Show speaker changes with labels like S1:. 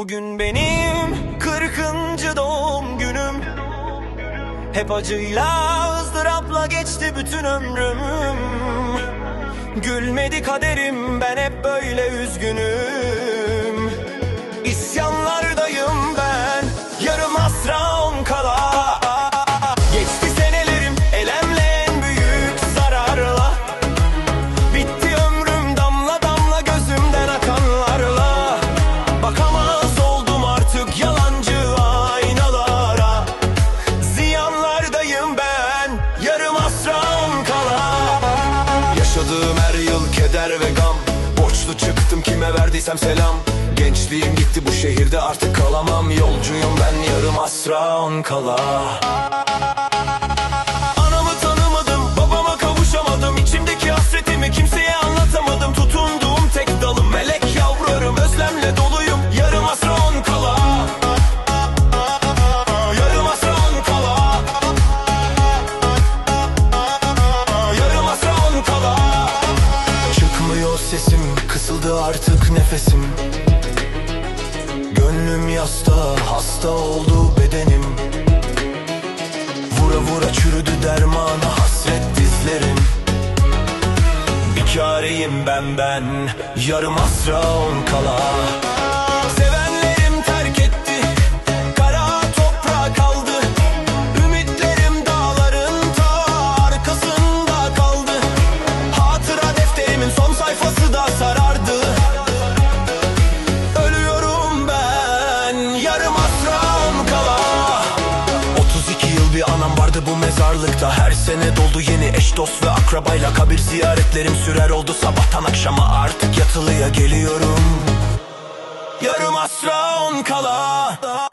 S1: Bugün benim kırkıncı doğum günüm. Hep acıyla ızdırapla geçti bütün ömrüm. Gülmedi kaderim ben hep böyle üzgünüm Yaşadığım her yıl keder ve gam. Borçlu çıktım kime verdiysem selam. Gençliğim gitti bu şehirde artık kalamam. Yolcuyum ben yarım asran kala kısıldı artık nefesim. Gönlüm yasta, hasta oldu bedenim. Vura vura çürüdü dermana hasret dizlerim. Bir çareyim ben ben Yarım asra on kala vardı bu mezarlıkta. Her sene doldu yeni eş dost ve akrabayla Kabir ziyaretlerim sürer oldu sabahtan akşama. Artık yatılıya geliyorum. Yarım asra on kala